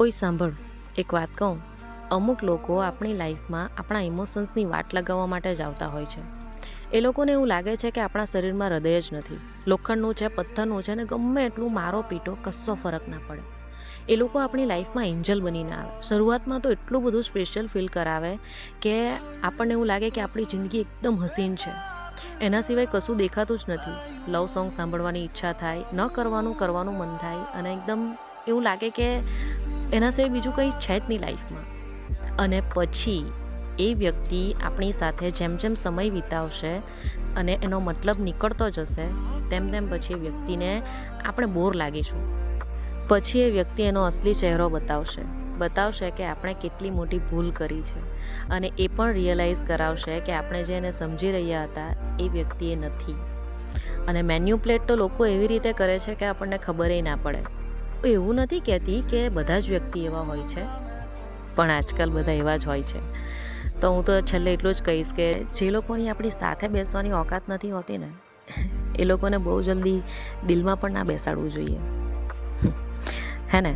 ઓય સાંભળ, એક વાત કહું. અમુક લોકો આપણી લાઈફમાં આપણા ઇમોશન્સની વાટ લગાવવા માટે જ આવતા હોય છે. એ લોકોને એવું લાગે છે કે આપણા શરીરમાં હૃદય જ નથી. લોખંડનું છે, પથ્થરનું છે ને ગમે એટલું મારો પીટો કશો ફરક ના પડે. એ લોકો આપણી લાઈફમાં એન્જલ બનીને આવે. શરૂઆતમાં તો એટલું બધું સ્પેશિયલ ફીલ કરાવે કે આપણને એવું લાગે કે આપણી જિંદગી એકદમ હસીન છે. એના સિવાય કશું દેખાતું જ નથી. લવ સોંગ સાંભળવાની ઈચ્છા થાય, ન કરવાનું કરવાનું મન થાય અને એકદમ એવું લાગે કે એના સિવાય બીજું કંઈ છે જ નહીં લાઈફમાં. અને પછી એ વ્યક્તિ આપણી સાથે જેમ જેમ સમય વિતાવશે અને એનો મતલબ નીકળતો જશે, તેમ તેમ પછી એ વ્યક્તિને આપણે બોર લાગીશું. પછી એ વ્યક્તિ એનો અસલી ચહેરો બતાવશે. બતાવશે કે આપણે કેટલી મોટી ભૂલ કરી છે. અને એ પણ રિયલાઇઝ કરાવશે કે આપણે જે એને સમજી રહ્યા હતા, એ વ્યક્તિ એ નથી. અને મેન્યુપ્લેટ તો લોકો એવી રીતે કરે છે કે આપણને ખબર ના પડે. એવું નથી કહેતી કે બધા જ વ્યક્તિ એવા હોય છે. પણ આજકાલ બધા એવા જ હોય છે. તો હું તો છેલ્લે એટલું જ કહીશ કે જે લોકોની આપણી સાથે બેસવાની ઓકાત નથી હોતી ને, એ લોકોને બહુ જલ્દી દિલમાં પણ ના બેસાડવું જોઈએ. હે ને?